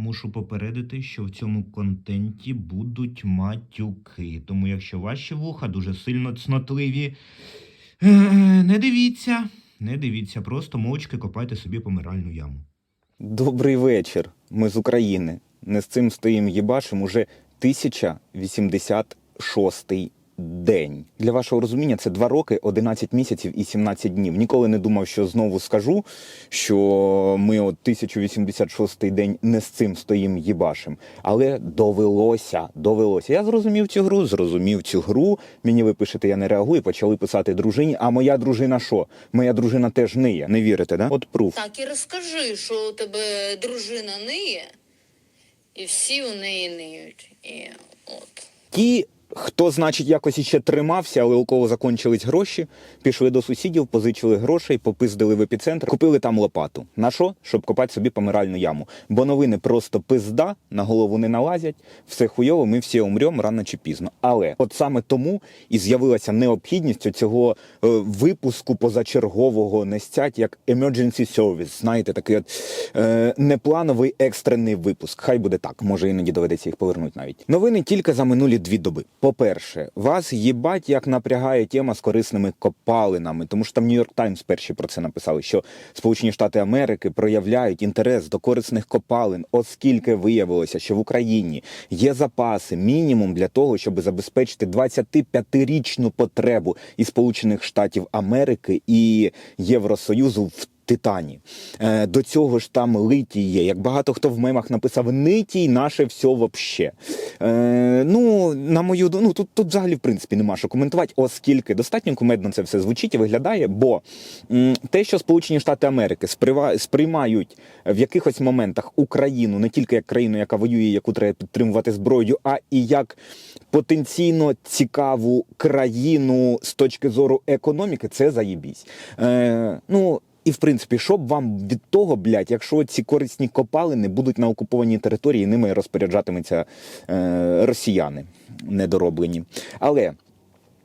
Мушу попередити, що в цьому контенті будуть матюки. Тому якщо ваші вуха дуже сильно цнотливі, не дивіться, не дивіться, просто мовчки копайте собі помиральну яму. Добрий вечір. Ми з України. Не з цим стоїм їбашим уже 1086 день. Для вашого розуміння, це 2 роки, 11 місяців і 17 днів. Ніколи не думав, що знову скажу, що ми от 1086 день не з цим стоїм їбашим. Але довелося, довелося. Я зрозумів цю гру, зрозумів цю гру. Мені ви пишете, я не реагую, почали писати дружині. А моя дружина що? Моя дружина теж ниє. Не вірите, да? От пруф. Так і розкажи, що у тебе дружина ниє, і всі у неї ниють. І от. Ті, хто, значить, якось іще тримався, але у кого закончились гроші, пішли до сусідів, позичили грошей, попиздили в епіцентр, купили там лопату. На що? Щоб копати собі помиральну яму. Бо новини просто пизда, на голову не налазять, все хуйово, ми всі умремо рано чи пізно. Але от саме тому і з'явилася необхідність цього е, випуску позачергового не стять як emergency service. Знаєте, такий от е, неплановий екстрений випуск. Хай буде так. Може іноді доведеться їх повернути навіть. Новини тільки за минулі дві доби. По-перше, вас їбать як напрягає тема з корисними копалинами, тому що там Нью-Йорк Таймс перші про це написали, що Сполучені Штати Америки проявляють інтерес до корисних копалин, оскільки виявилося, що в Україні є запаси мінімум для того, щоб забезпечити 25-річну потребу і Сполучених Штатів Америки і Євросоюзу в Титані. Е, до цього ж там литій є. Як багато хто в мемах написав, нитій наше все вообще. Е, ну, на мою ну тут, тут взагалі в принципі нема що коментувати, оскільки достатньо кумедно це все звучить і виглядає. Бо те, що Сполучені Штати Америки сприймають в якихось моментах Україну не тільки як країну, яка воює, яку треба підтримувати зброєю, а і як потенційно цікаву країну з точки зору економіки, це заєбісь. Е, ну, і в принципі, що б вам від того, блядь, якщо ці корисні копалини будуть на окупованій території, ними розпоряджатимуться е, росіяни недороблені. Але.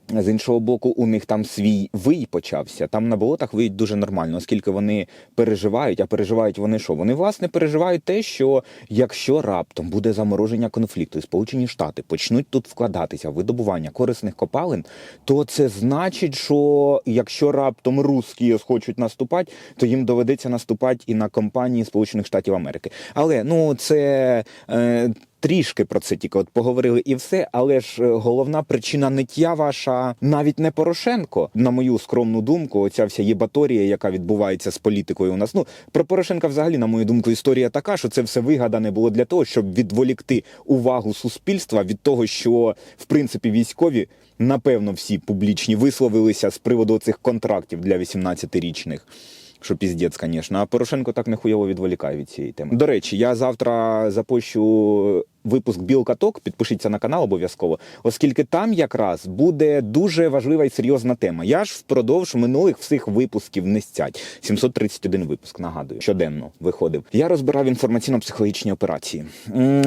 З іншого боку, у них там свій вий почався. Там на болотах виють дуже нормально, оскільки вони переживають, а переживають вони що? Вони власне переживають те, що якщо раптом буде замороження конфлікту, і Сполучені Штати почнуть тут вкладатися в видобування корисних копалин, то це значить, що якщо раптом русські хочуть наступати, то їм доведеться наступати і на компанії Сполучених Штатів Америки. Але ну це. Е, Трішки про це тільки от поговорили і все, але ж е, головна причина ниття ваша навіть не Порошенко, на мою скромну думку, оця вся єбаторія, яка відбувається з політикою у нас. Ну про Порошенка, взагалі, на мою думку, історія така, що це все вигадане було для того, щоб відволікти увагу суспільства від того, що в принципі військові, напевно, всі публічні висловилися з приводу цих контрактів для 18-річних. Що піздець, звісно. А Порошенко так нехуйово відволікає від цієї теми. До речі, я завтра запущу випуск Білкаток. Підпишіться на канал обов'язково, оскільки там якраз буде дуже важлива і серйозна тема. Я ж впродовж минулих всіх випусків не стять. 731 випуск, нагадую, щоденно виходив. Я розбирав інформаційно-психологічні операції.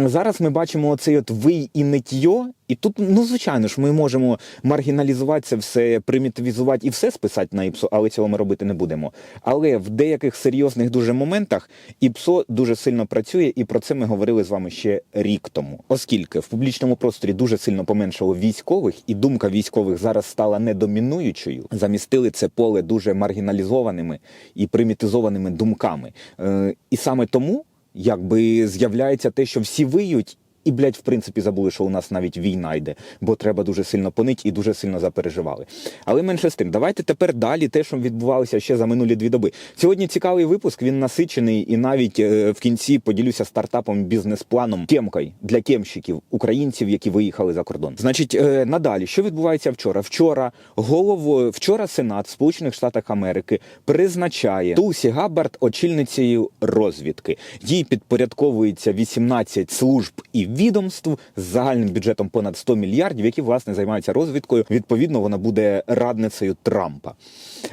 Зараз ми бачимо оцей от вий і нитьо. І тут, ну звичайно ж, ми можемо маргіналізувати це все, примітивізувати і все списати на ІПСО, але цього ми робити не будемо. Але в деяких серйозних дуже моментах ІПСО дуже сильно працює, і про це ми говорили з вами ще рік тому. Оскільки в публічному просторі дуже сильно поменшало військових, і думка військових зараз стала недомінуючою, замістили це поле дуже маргіналізованими і примітизованими думками. Е, і саме тому якби з'являється те, що всі виють. І, блядь, в принципі, забули, що у нас навіть війна йде, бо треба дуже сильно понить і дуже сильно запереживали. Але менше з тим, давайте тепер далі те, що відбувалося ще за минулі дві доби. Сьогодні цікавий випуск, він насичений, і навіть е, в кінці поділюся стартапом, бізнес-планом темкою для кемщиків, українців, які виїхали за кордон. Значить, е, надалі, що відбувається вчора? Вчора головою вчора Сенат Сполучених Штатах Америки призначає Тулсі Габбард очільницею розвідки. Їй підпорядковується 18 служб і відомств з загальним бюджетом понад 100 мільярдів, які власне займаються розвідкою. Відповідно, вона буде радницею Трампа.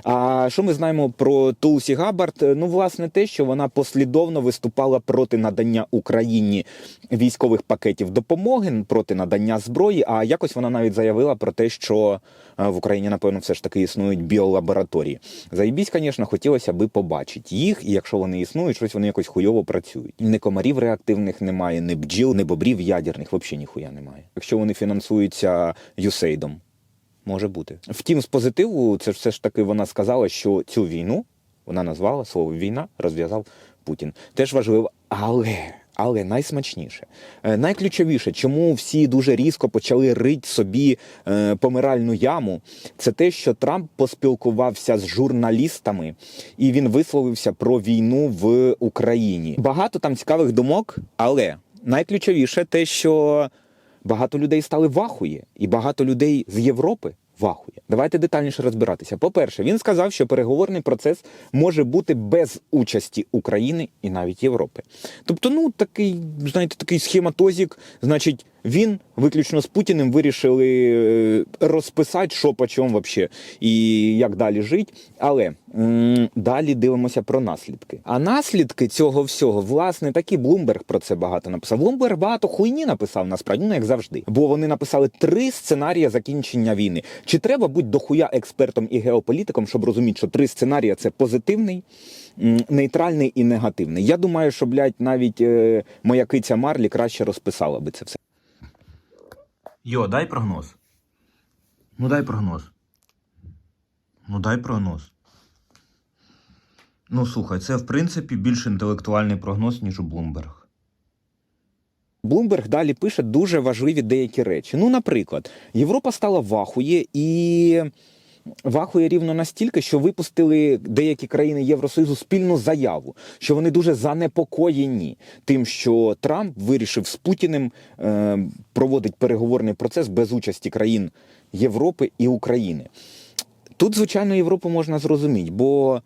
А що ми знаємо про Тулсі Габард? Ну, власне, те, що вона послідовно виступала проти надання Україні військових пакетів допомоги, проти надання зброї. А якось вона навіть заявила про те, що е, в Україні, напевно, все ж таки існують біолабораторії. Заїбісь, звісно, хотілося би побачити їх, і якщо вони існують, щось вони якось хуйово працюють. Ні комарів реактивних немає, ні бджіл, ні бобрів ядерних, взагалі ніхуя немає. Якщо вони фінансуються юсейдом. Може бути. Втім, з позитиву, це все ж таки вона сказала, що цю війну вона назвала слово війна, розв'язав Путін. Теж важливо, але. Але найсмачніше, е, найключовіше, чому всі дуже різко почали рить собі е, помиральну яму, це те, що Трамп поспілкувався з журналістами і він висловився про війну в Україні. Багато там цікавих думок, але найключовіше те, що багато людей стали вахує, і багато людей з Європи вахує. Давайте детальніше розбиратися. По-перше, він сказав, що переговорний процес може бути без участі України і навіть Європи. Тобто, ну такий, знаєте, такий схематозік, значить. Він виключно з Путіним вирішили е, розписати, що по чому вообще і як далі жити. Але м, далі дивимося про наслідки. А наслідки цього всього, власне, такі Блумберг про це багато написав. Блумберг багато хуйні написав насправді, ну як завжди. Бо вони написали три сценарії закінчення війни. Чи треба бути дохуя експертом і геополітиком, щоб розуміти, що три сценарії це позитивний, нейтральний і негативний? Я думаю, що блядь, навіть е, моя киця Марлі краще розписала би це все. Йо, дай прогноз. Ну дай прогноз. Ну дай прогноз. Ну слухай, це в принципі більш інтелектуальний прогноз, ніж у Блумберг. Блумберг далі пише дуже важливі деякі речі. Ну, наприклад, Європа стала вахує і вахує рівно настільки, що випустили деякі країни Євросоюзу спільну заяву, що вони дуже занепокоєні тим, що Трамп вирішив з Путіним е, проводить переговорний процес без участі країн Європи і України. Тут, звичайно, Європу можна зрозуміти, бо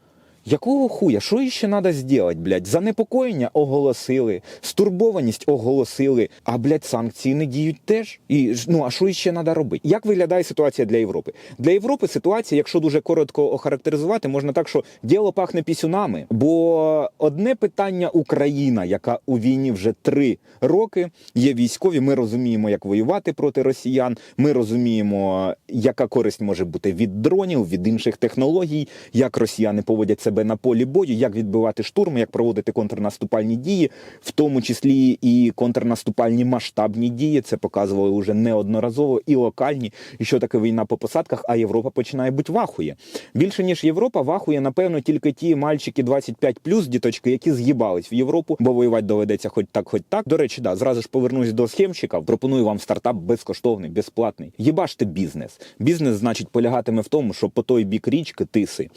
якого хуя? Що ще треба зробити, блядь? Занепокоєння оголосили, стурбованість оголосили, а блядь, санкції не діють теж. І ну а що ще треба робити? Як виглядає ситуація для Європи? Для Європи ситуація, якщо дуже коротко охарактеризувати, можна так, що діло пахне пісюнами. Бо одне питання Україна, яка у війні вже три роки, є військові. Ми розуміємо, як воювати проти росіян. Ми розуміємо, яка користь може бути від дронів, від інших технологій, як росіяни поводять себе на полі бою, як відбивати штурми, як проводити контрнаступальні дії, в тому числі і контрнаступальні масштабні дії. Це показували вже неодноразово і локальні, і що таке війна по посадках. А Європа починає бути вахує. Більше ніж Європа, вахує, напевно, тільки ті мальчики 25+, діточки, які з'їбались в Європу, бо воювати доведеться хоч так, хоч так. До речі, да, зразу ж повернусь до схемщика. Пропоную вам стартап безкоштовний, безплатний. Їбаште бізнес. Бізнес, значить, полягатиме в тому, що по той бік річки тиси.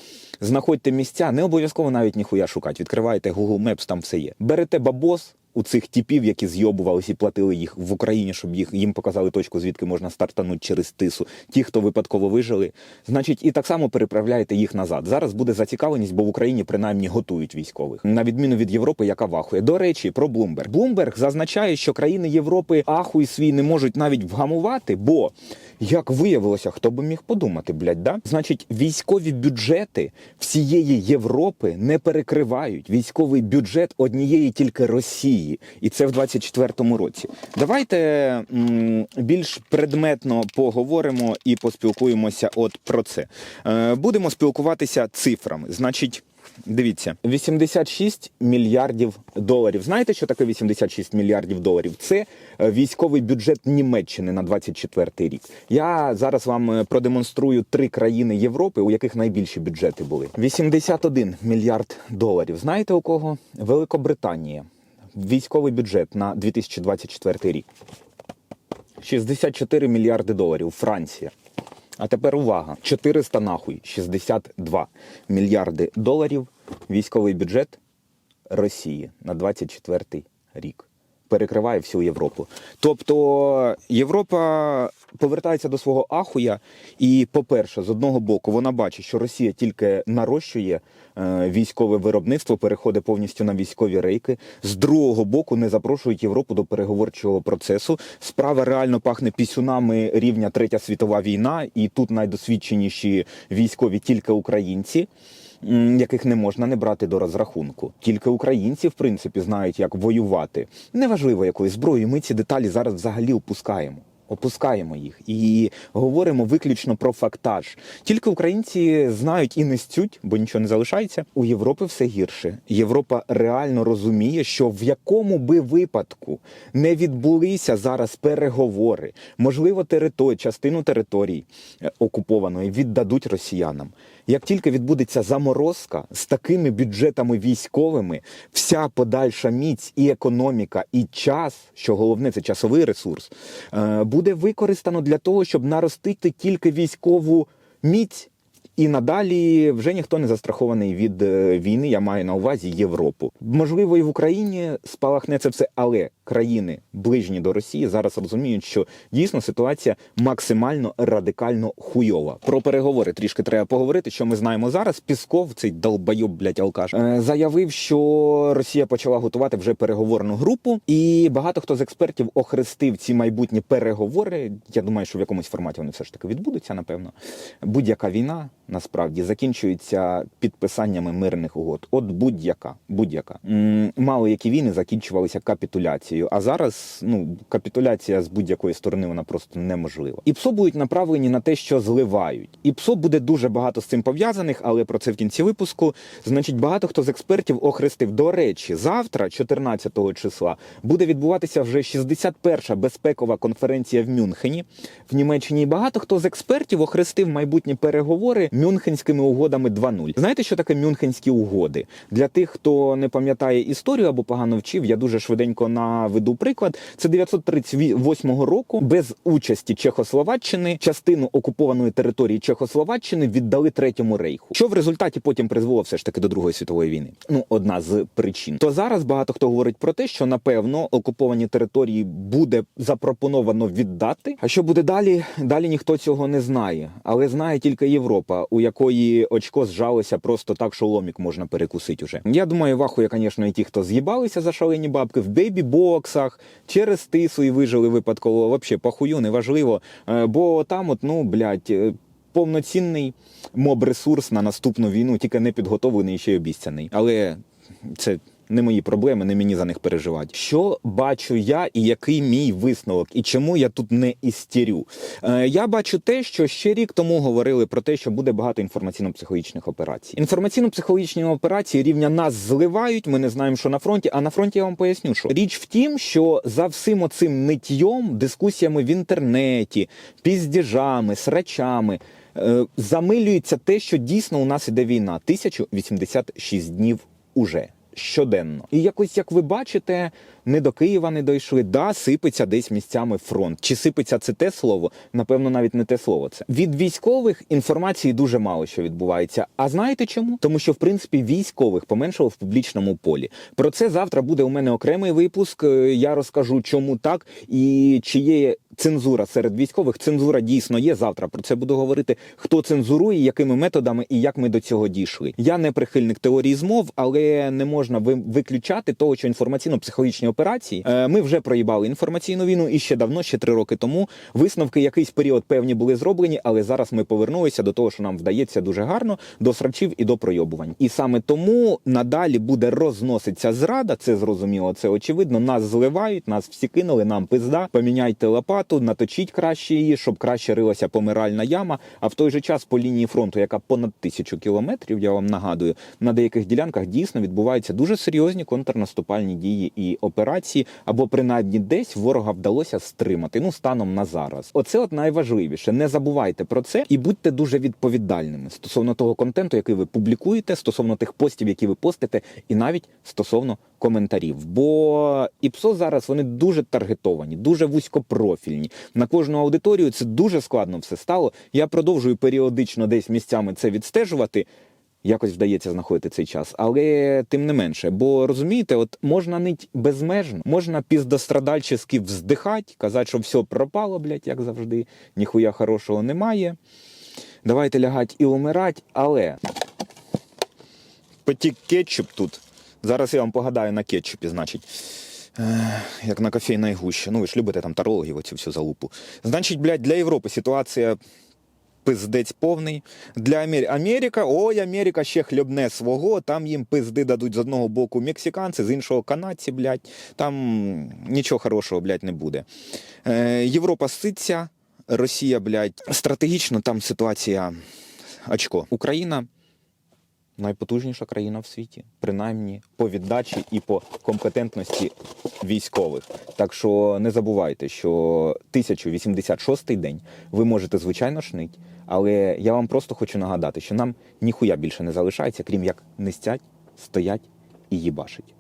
Знаходьте місця, не обов'язково навіть ніхуя шукати. Відкриваєте Google Maps, там все є. Берете бабос. У цих типів, які зйобувались і платили їх в Україні, щоб їх їм показали точку, звідки можна стартанути через тису. Ті, хто випадково вижили, значить, і так само переправляєте їх назад. Зараз буде зацікавленість, бо в Україні принаймні готують військових, на відміну від Європи, яка вахує. До речі, про Блумберг. Блумберг зазначає, що країни Європи ахуй свій не можуть навіть вгамувати, бо як виявилося, хто би міг подумати, блядь, да? Значить, військові бюджети всієї Європи не перекривають військовий бюджет однієї тільки Росії, і це в 24-му році. Давайте більш предметно поговоримо і поспілкуємося от про це. Е, будемо спілкуватися цифрами. Значить. Дивіться, 86 мільярдів доларів. Знаєте, що таке 86 мільярдів доларів? Це е, військовий бюджет Німеччини на 24 рік. Я зараз вам е, продемонструю три країни Європи, у яких найбільші бюджети були. 81 мільярд доларів. Знаєте у кого? Великобританія. Військовий бюджет на 2024 рік. 64 мільярди доларів. Франція. А тепер увага: 400 нахуй, 62 мільярди доларів військовий бюджет Росії на 24 рік. Перекриває всю Європу. Тобто Європа повертається до свого ахуя, і, по-перше, з одного боку, вона бачить, що Росія тільки нарощує е, військове виробництво, переходить повністю на військові рейки. З другого боку, не запрошують Європу до переговорчого процесу. Справа реально пахне пісюнами рівня Третя світова війна, і тут найдосвідченіші військові тільки українці. Яких не можна не брати до розрахунку. Тільки українці, в принципі, знають, як воювати. Неважливо якою зброєю. Ми ці деталі зараз взагалі опускаємо. Опускаємо їх і говоримо виключно про фактаж. Тільки українці знають і не стють, бо нічого не залишається. У Європи все гірше. Європа реально розуміє, що в якому би випадку не відбулися зараз переговори, можливо, територію, частину територій е, окупованої віддадуть росіянам. Як тільки відбудеться заморозка з такими бюджетами військовими, вся подальша міць і економіка, і час, що головне, це часовий ресурс, е, буде використано для того, щоб наростити тільки військову міць. І надалі вже ніхто не застрахований від е, війни. Я маю на увазі Європу. Можливо, і в Україні спалахне це все, але країни ближні до Росії зараз розуміють, що дійсно ситуація максимально радикально хуйова. Про переговори трішки треба поговорити. Що ми знаємо зараз? Пісков, цей долбайоб, блядь, алкаш, е, заявив, що Росія почала готувати вже переговорну групу, і багато хто з експертів охрестив ці майбутні переговори. Я думаю, що в якомусь форматі вони все ж таки відбудуться, напевно. Будь-яка війна насправді закінчується підписаннями мирних угод. От будь-яка, будь-яка. Мало які війни закінчувалися капітуляцією. А зараз ну капітуляція з будь-якої сторони вона просто неможлива. І ПСО будуть направлені на те, що зливають. І ПСО буде дуже багато з цим пов'язаних, але про це в кінці випуску. Значить, багато хто з експертів охрестив. До речі, завтра, 14 числа, буде відбуватися вже 61-ша безпекова конференція в Мюнхені в Німеччині. І багато хто з експертів охрестив майбутні переговори Мюнхенськими угодами 2.0. Знаєте, що таке Мюнхенські угоди? Для тих, хто не пам'ятає історію або погано вчив, я дуже швиденько наведу приклад. Це 938 року без участі Чехословаччини частину окупованої території Чехословаччини віддали третьому рейху, що в результаті потім призвело все ж таки до Другої світової війни. Ну, одна з причин. То зараз багато хто говорить про те, що напевно окуповані території буде запропоновано віддати. А що буде далі? Далі ніхто цього не знає, але знає тільки Європа, у якої очко зжалося просто так, що ломік можна перекусити уже. Я думаю, вахує, звісно, і ті, хто з'їбалися за шалені бабки в бейбі-боксах через тису і вижили випадково. взагалі похую, неважливо. Е, Бо там, от, ну блядь, е, повноцінний моб-ресурс на наступну війну, тільки не підготовлений і ще й обіцяний. Але це. Не мої проблеми, не мені за них переживати. Що бачу я і який мій висновок, і чому я тут не істерю? Е, я бачу те, що ще рік тому говорили про те, що буде багато інформаційно-психологічних операцій. Інформаційно-психологічні операції рівня нас зливають. Ми не знаємо, що на фронті. А на фронті я вам поясню, що річ в тім, що за всім оцим ниттєм, дискусіями в інтернеті, піздіжами, срачами. е, Замилюється те, що дійсно у нас іде війна. 1086 днів уже щоденно. І якось, як ви бачите, не до Києва не дійшли. Да, сипеться десь місцями фронт. Чи сипеться це те слово? Напевно, навіть не те слово. Це від військових інформації дуже мало що відбувається. А знаєте чому? Тому що в принципі військових поменшало в публічному полі. Про це завтра буде у мене окремий випуск. Е, Я розкажу, чому так і чи є. Цензура серед військових цензура дійсно є. Завтра про це буду говорити. Хто цензурує, якими методами і як ми до цього дійшли. Я не прихильник теорії змов, але не можна виключати того, що інформаційно-психологічні операції е, ми вже проїбали інформаційну війну і ще давно, ще три роки тому. Висновки якийсь період певні були зроблені, але зараз ми повернулися до того, що нам вдається дуже гарно до срачів і до пройобувань. І саме тому надалі буде розноситься зрада. Це зрозуміло, це очевидно. Нас зливають, нас всі кинули. Нам пизда. Поміняйте лопату, наточіть краще її, щоб краще рилася помиральна яма. А в той же час по лінії фронту, яка понад тисячу кілометрів, я вам нагадую, на деяких ділянках дійсно відбуваються дуже серйозні контрнаступальні дії і операції, або принаймні десь ворога вдалося стримати. Ну станом на зараз. Оце от найважливіше. Не забувайте про це і будьте дуже відповідальними стосовно того контенту, який ви публікуєте, стосовно тих постів, які ви постите, і навіть стосовно коментарів. Бо ІПСО зараз вони дуже таргетовані, дуже вузькопрофільні. На кожну аудиторію це дуже складно все стало. Я продовжую періодично десь місцями це відстежувати. Якось вдається знаходити цей час. Але тим не менше, бо розумієте, от можна нить безмежно, можна піздострадальчески вздихати, казати, що все пропало, блядь, як завжди, ніхуя хорошого немає. Давайте лягать і умирать, але потік кетчуп тут. Зараз я вам погадаю на кетчупі, значить. Як на кофейній гущі. Ну, ви ж любите там тарологів, оцю всю залупу. Значить, блядь, для Європи ситуація пиздець повний. Для Амер... Америка, ой, Америка ще хлібне свого, там їм пизди дадуть з одного боку мексиканці, з іншого канадці, блядь. Там нічого хорошого, блядь, не буде. Е, Європа ситься, Росія, блядь, стратегічно там ситуація очко. Україна найпотужніша країна в світі, принаймні по віддачі і по компетентності військових. Так що не забувайте, що 1086 день ви можете звичайно шнить, але я вам просто хочу нагадати, що нам ніхуя більше не залишається, крім як нестять, стоять і їбашить.